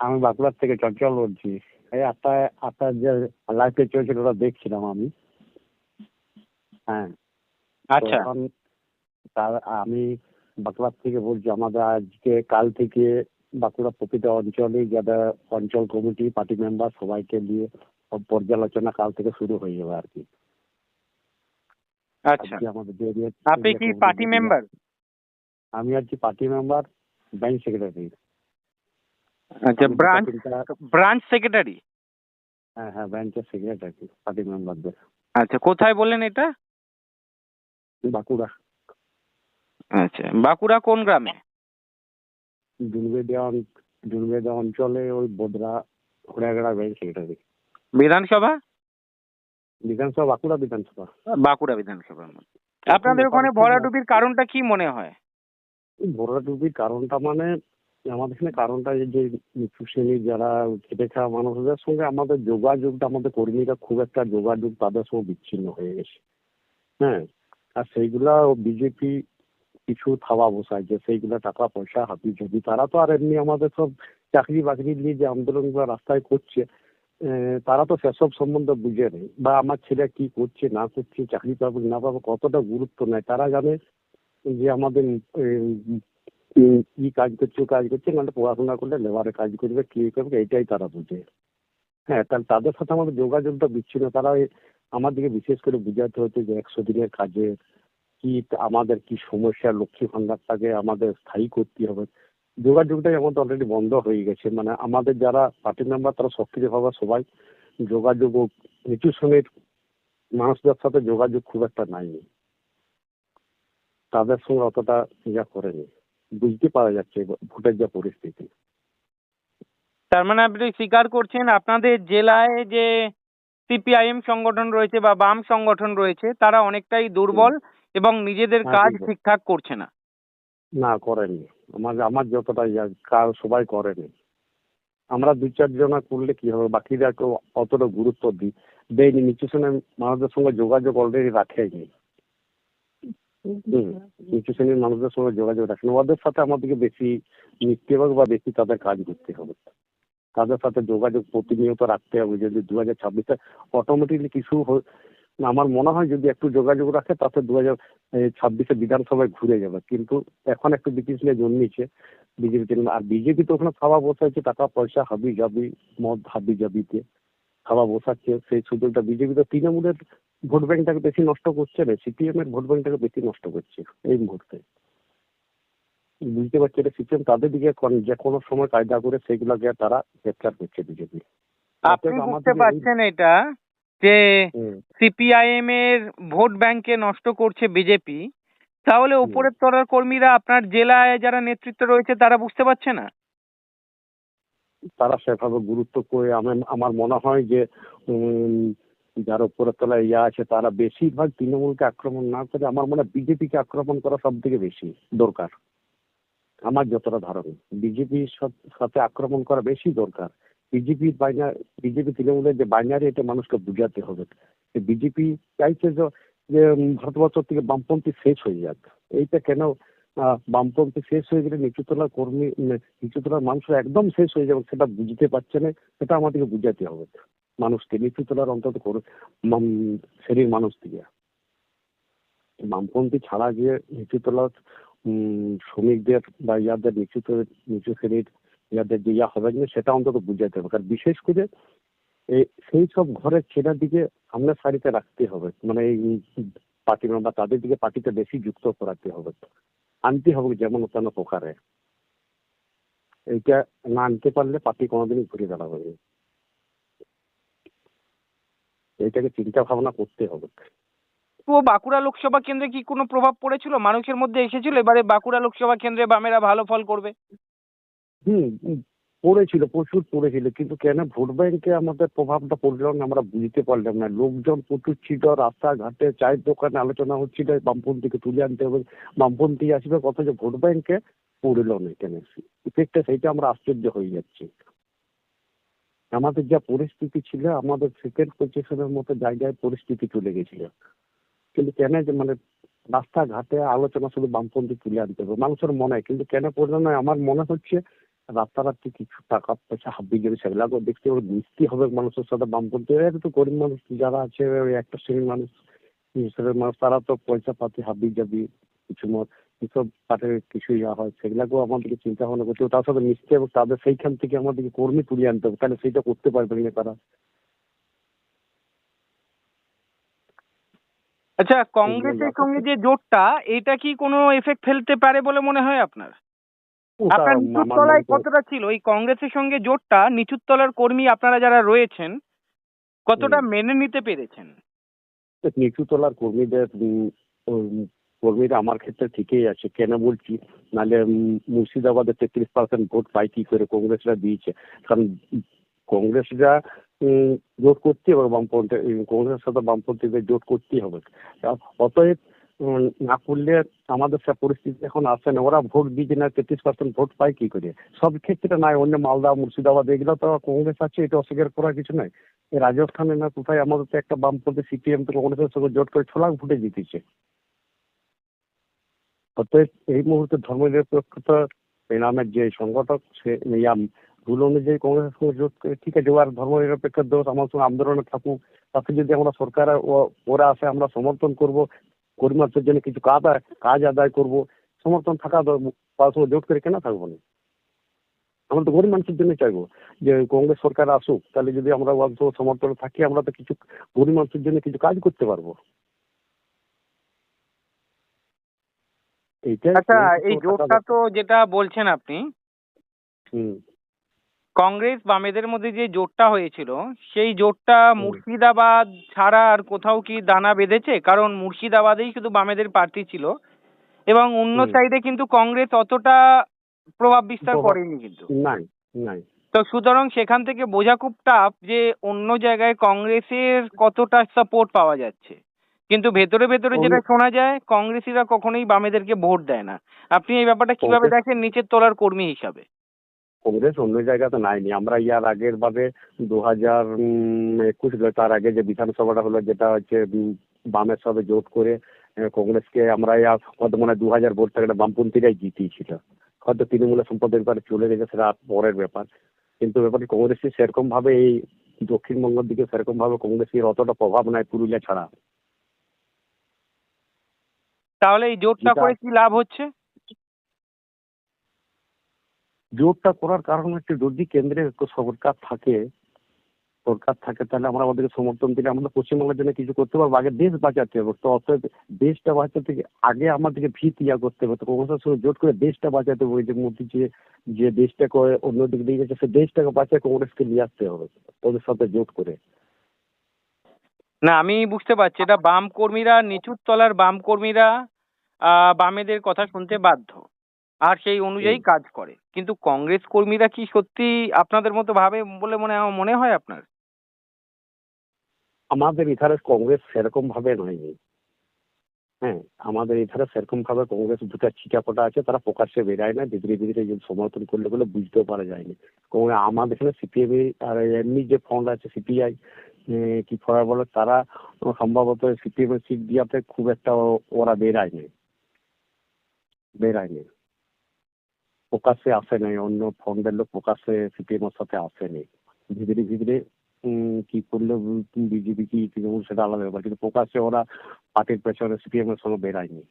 আমি বাঁকুড়ার থেকে চঞ্চল বলছি। এই আটটা আটটার যে লাইভে চলছিল ওটা দেখছিলাম আমি। হ্যাঁ। আচ্ছা। তার আমি বাঁকুড়ার থেকে বলছি আমাদের আজকে কাল থেকে বাঁকুড়া প্রতিটা অঞ্চলে যারা অঞ্চল কমিটি পার্টি মেম্বার সবাইকে নিয়ে পর্যালোচনা কাল থেকে শুরু হয়ে যাবে আর কি। আচ্ছা। আমাদের আপনি কি পার্টি মেম্বার আমি আজকে পার্টি মেম্বার ব্যাংক সেক্রেটারি আচ্ছা ব্রাঞ্চ ব্রাঞ্চ সেক্রেটারি হ্যাঁ হ্যাঁ ব্যাংকের সেক্রেটারি পার্টি মেম্বারদের আচ্ছা কোথায় বললেন এটা? বাঁকুড়া। আচ্ছা বাঁকুড়া কোন গ্রামে? অন- ডুনবেদিয়া অঞ্চলে ওই বোদরা খোড়াগড়া ব্যাংক সেক্রেটারি বিধানসভা? বিধানসভা বাঁকুড়া বিধানসভা। বাঁকুড়া বিধানসভার মধ্যে আপনাদের ওখানে ভরাডুবির কারণটা কি মনে হয়? ভরাডুবির কারণটা মানে আমাদের এখানে কারণটা যে নিচু শ্রেণির যারা খেটে খাওয়া মানুষদের সঙ্গে আমাদের যোগাযোগটা, আমাদের কর্মীরা খুব একটা যোগাযোগ তাদের সঙ্গে বিচ্ছিন্ন হয়ে গেছে। হ্যাঁ আর সেইগুলা বিজেপি কিছু থাবা বসাইছে সেইগুলা টাকা পয়সা হাতি যদি তারা তো আর এমনি আমাদের সব চাকরি বাকরি নিয়ে যে আন্দোলন বা রাস্তায় করছে তারা তো সেসব সম্বন্ধে বুঝে নেই। বা আমার ছেলে কি করছে, না করছে, চাকরি পাবে, না পাবে, কতটা গুরুত্ব নেয়, তারা জানে যে আমাদের কি কাজ করছে কাজ করছে মানে পড়াশোনা করলে লেবারে কাজ করবে, কি করবে এটাই তারা বুঝে। হ্যাঁ তাহলে তাদের সাথে আমাদের যোগাযোগটা বিচ্ছিন্ন। তারা আমাদেরকে বিশেষ করে বুঝাতে হচ্ছে যে একশো দিনের কাজে কি আমাদের কি সমস্যা, লক্ষ্মী ভান্ডারটাকে আমাদের স্থায়ী করতে হবে। যোগাযোগটাই আমাদের অলরেডি বন্ধ হয়ে গেছে। মানে আমাদের যারা পার্টি মেম্বার তারা সক্রিয়ভাবে সবাই যোগাযোগ নিচু শ্রেণির মানুষদের সাথে যোগাযোগ খুব একটা নাই। তাদের সঙ্গে অতটা ইয়া করেনি। বুঝতে পারা যাচ্ছে ভোটের যা পরিস্থিতি। তার মানে আপনি স্বীকার করছেন আপনাদের জেলায় যে সিপিআইএম সংগঠন রয়েছে বা বাম সংগঠন রয়েছে তারা অনেকটাই দুর্বল এবং নিজেদের হ্যাঁ, কাজ ঠিকঠাক করছে না। না করেনি আমার আমার যতটা ইয়া কাজ সবাই করেনি। আমরা দু চারজনা করলে কি হবে? বাকিরা কেউ অতটা গুরুত্ব দিই দেয়নি। নিচু মানুষদের সঙ্গে যোগাযোগ অলরেডি রাখেনি নিচু শ্রেণির মানুষদের সঙ্গে যোগাযোগ রাখেন ওদের সাথে আমাদেরকে বেশি মিশতে হবে বা বেশি তাদের কাজ করতে হবে। তাদের সাথে যোগাযোগ প্রতিনিয়ত রাখতে হবে। যদি দু হাজার ছাব্বিশে অটোমেটিকলি কিছু আমার মনে হয় যদি একটু যোগাযোগ রাখে, তাতে দু হাজার ছাব্বিশে বিধানসভায় ঘুরে যাবে। কিন্তু এখন একটু বিতৃষ্ণা জন্মিছে বিজেপি আর বিজেপি তো ওখানে খাওয়া বসাচ্ছে টাকা পয়সা হাবি জাবি মদ হাবি জাবিতে খাওয়া বসাচ্ছে। সেই সুযোগটা বিজেপি তো তৃণমূলের ভোট ব্যাংকটাকে বেশি নষ্ট করছে না সিপিএম এর ভোট ব্যাংকটাকে বেশি নষ্ট করছে এই মুহূর্তে। বুঝতে পারছি এটা সিপিএম তাদের দিকে যে কোনো সময় কায়দা করে সেগুলোকে তারা গ্রেপ্তার করছে বিজেপি। আপনি বুঝতে পারছেন এটা যে সিপিআইএম এর ভোট ব্যাংকে নষ্ট করছে বিজেপি তাহলে। উপরের তলার কর্মীরা আপনার জেলায় যারা নেতৃত্ব রয়েছে তারা বুঝতে পারছে না? তারা সেভাবে গুরুত্ব করে আমার আমার মনে হয় যে যারা উপরের তলায় ইয়া আছে, তারা বেশিরভাগ তৃণমূলকে আক্রমণ না করে আমার মনে হয় বিজেপিকে আক্রমণ করা সব থেকে বেশি দরকার। আমার যতটা ধারণা, বিজেপির সাথে আক্রমণ করা বেশি দরকার। বিজেপির বাইনা, বিজেপি তৃণমূলের যে বাইনারি, এটা মানুষকে বুঝাতে হবে। বিজেপি চাইছে যে- ভারতবর্ষ থেকে বামপন্থী শেষ হয়ে যাক। এইটা কেন বামপন্থী শেষ হয়ে গেলে নিচুতলার কর্মী নিচুতলার মানুষ একদম শেষ হয়ে যাবে, সেটা বুঝতে পারছে না, সেটা আমাদেরকে বুঝাতে হবে। মানুষকে নিচু নিচুতলার অন্তত করে শ্রেণির মানুষ দিয়ে বামপন্থী ছাড়া যে নিচুতলার উম, শ্রমিকদের বা ইয়াদের নিচু নিচু শ্রেণির ইয়াদের যে ইয়া হবে না সেটা অন্তত বুঝাইতে হবে। কারণ বিশেষ করে সেই সব ঘরের ছেলের দিকে সামনের সারিতে রাখতে হবে। মানে এই পার্টি মেম্বার তাদের দিকে পার্টিতে বেশি যুক্ত করাতে হবে। আনতে হবে যেমন তেন প্রকারে। এইটা না আনতে পারলে পার্টি কোনোদিনই ঘুরে দাঁড়াবে না। এইটাকে চিন্তা ভাবনা করতে হবে। তো বাঁকুড়া লোকসভা কেন্দ্রে কি কোনো প্রভাব পড়েছিল? মানুষের মধ্যে এসেছিল? এবারে বাঁকুড়া লোকসভা কেন্দ্রে বামেরা ভালো ফল করবে। হুম পড়েছিল প্রচুর পড়েছিল কিন্তু কেন ভোট ব্যাংকে আমাদের প্রভাবটা পড়ল না আমরা বুঝতে পারলাম না। লোকজন প্রচুর ছিল রাস্তাঘাটে চায়ের দোকানে আলোচনা হচ্ছিল বামপন্থীকে তুলে আনতে হবে। বামপন্থী আসবে অথচ ভোট ব্যাংকে পড়ল না কেন? ইফেক্টটা সেইটা আমরা আশ্চর্য হয়ে যাচ্ছি। আমাদের যা পরিস্থিতি ছিল, আমাদের সেকেন্ড পজিশনের মতো জায়গায় পরিস্থিতি চলে গেছিল। কিন্তু কেন যে মানে রাস্তাঘাটে আলোচনা শুধু বামপন্থী তুলে আনতে হবে, মানুষের মনে কিন্তু কেন পড়ল না? আমার মনে হচ্ছে রাতারাতি কিছু টাকা, পয়সা হাবি যাবে সেগুলাকে দেখতে ওর মিশতে হবে মানুষের সাথে বামপন্থী। এর তো গরিব মানুষ, যারা আছে একটা শ্রেণির মানুষ হিসেবে মানুষ, তারা তো পয়সা পাতি হাবি যাবি কিছু মত কিসব পার্টির কিছু ইয়া হয় সেগুলাকেও আমাদেরকে চিন্তা ভাবনা করতে হবে। তার সাথে মিশতে হবে তাদের সেইখান থেকে আমাদেরকে কর্মী তুলে আনতে হবে তাহলে সেইটা করতে পারবে না তারা। আচ্ছা কংগ্রেসের সঙ্গে যে জোটটা এটা কি কোনো এফেক্ট ফেলতে পারে বলে মনে হয় আপনার? আপনার আমার নিচুর তলায় কতটা ছিল? এই কংগ্রেসের সঙ্গে জোটটা নিচুর তলার কর্মী আপনারা যারা রয়েছেন কতটা মেনে নিতে পেরেছেন? নিচু তলার কর্মীদের কর্মীরা আমার ক্ষেত্রে ঠিকই আছে। কেন বলছি? নাহলে মুর্শিদাবাদে তেত্রিশ পার্সেন্ট ভোট পাই কি করে কংগ্রেসরা দিয়েছে? কারণ কংগ্রেসরা জোট করতেই হবে বামপন্থী, কংগ্রেসের সাথে বামপন্থীদের জোট করতেই হবে। অতএব না করলে আমাদের সে পরিস্থিতি এখন আসে না। ওরা ভোট দিচ্ছে না, তেত্রিশ পার্সেন্ট ভোট পায় কি করে? সব ক্ষেত্রে নাই অন্য মালদা, মুর্শিদাবাদ, এগুলো তো কংগ্রেস আছে, এটা অস্বীকার করার কিছু নাই। রাজস্থানে না কোথায় আমাদের তো একটা বামপন্থী সিপিএম তো কংগ্রেসের সঙ্গে জোট করে ছলাক ভোটে জিতেছে। অতএব এই মুহূর্তে ধর্মনিরপেক্ষতা এই নামের যে সংগঠক, সে ইয়া রুল অনুযায়ী কংগ্রেসের সঙ্গে জোট ঠিক আছে ওর ধর্মনিরপেক্ষ দোষ আমার সঙ্গে আন্দোলনে থাকুক। তাতে যদি আমরা সরকার ওরা আসে, আমরা সমর্থন করব, কর্মীদের জন্য কিছু কাজ কাজ আদায় করব, সমর্থন থাকা তার সঙ্গে জোট করে কেন থাকব না? আমরা তো গরিব মানুষের জন্য চাইব যে কংগ্রেস সরকার আসুক, তাহলে যদি আমরা সমর্থনে থাকি, আমরা তো কিছু গরিব মানুষের জন্য কিছু কাজ করতে পারব। আচ্ছা এই জোটটা তো যেটা বলছেন আপনি কংগ্রেস বামেদের মধ্যে যে জোটটা হয়েছিল সেই জোটটা মুর্শিদাবাদ ছাড়া আর কোথাও কি দানা বেঁধেছে? কারণ মুর্শিদাবাদেই শুধু বামেদের প্রার্থী ছিল এবং অন্য সাইডে কিন্তু কংগ্রেস অতটা প্রভাব বিস্তার করেনি কিন্তু। তো সুতরাং সেখান থেকে বোঝা খুব টাফ যে অন্য জায়গায় কংগ্রেসের কতটা সাপোর্ট পাওয়া যাচ্ছে। কিন্তু ভেতরে ভেতরে যেটা শোনা যায় কংগ্রেসিরা কখনোই বামেদেরকে ভোট দেয় না। আপনি এই ব্যাপারটা কীভাবে দেখেন নিচের তলার কর্মী হিসাবে? কংগ্রেস অন্য জায়গাতে নাইনি। আমরা ইয়ার আগের বারে দু হাজার একুশ তার আগে যে বিধানসভাটা হলো যেটা হচ্ছে বামের সাথে জোট করে কংগ্রেসকে আমরা কত মানে দু হাজার ভোট থেকে বামপন্থীরাই জিতিয়েছিল। হয়তো তৃণমূলের সম্পদের ব্যাপারে চলে গেছে সেটা পরের ব্যাপার। কিন্তু ব্যাপারে কংগ্রেসের সেরকম ভাবে এই দক্ষিণবঙ্গের দিকে সেরকম ভাবে কংগ্রেসের অতটা প্রভাব নাই পুরুলিয়া ছাড়া। তাহলে এই জোটটা করে কি লাভ হচ্ছে? জোটটা করার কারণ হচ্ছে যদি কেন্দ্রে সরকার থাকে সরকার থাকে তাহলে আমরা আমাদেরকে সমর্থন দিলে আমরা পশ্চিমবঙ্গের জন্য কিছু করতে পারব। আগে দেশ বাঁচাতে হবে। তো অতএব দেশটা বাঁচাতে আগে আমাদেরকে ভিত ইয়া করতে হবে। তো কংগ্রেসের সঙ্গে জোট করে দেশটা বাঁচাতে হবে। যে মোদি যে যে দেশটাকে অন্যদিকে দিয়ে গেছে সে দেশটাকে বাঁচিয়ে কংগ্রেসকে নিয়ে আসতে হবে। ওদের সাথে জোট করে। না আমি বুঝতে পারছি। এটা বাম কর্মীরা নিচুর তলার বাম কর্মীরা বামেদের কথা শুনতে বাধ্য। আর সেই অনুযায়ী কাজ করে। কিন্তু কংগ্রেস কর্মীরা কি সত্যি আপনাদের মতো ভাবে বলে মনে মনে হয় আপনার? আমাদের এখানে কংগ্রেস সেরকম ভাবে নয়নি হ্যাঁ আমাদের এখানে সেরকম ভাবে কংগ্রেস দুটা ছিটাফোটা আছে তারা প্রকাশ্যে বেরায় না ভিতরে ভিতরে যে সমর্থন করলে বলে বুঝতেও পারা যায়নি কংগ্রেস আমাদের এখানে সিপিএম আর এমনি যে ফ্রন্ট আছে সিপিআই কি ফরার বলে তারা সম্ভবত সিপিএম সিট দিয়াতে খুব একটা ওরা বেরায়নি। বেরায়নি। প্রকাশ্যে আসে নাই অন্য ফ্রন্টের লোক প্রকাশ্যে সিপিএম এর সাথে আসেনি। ভিতরে উম, কি করলে বিজেপি কি তৃণমূল সেটা আলাদা ব্যাপার। কিন্তু প্রকাশ্যে ওরা পার্টির পেছনে সিপিএম এর সঙ্গে বেরায়নি।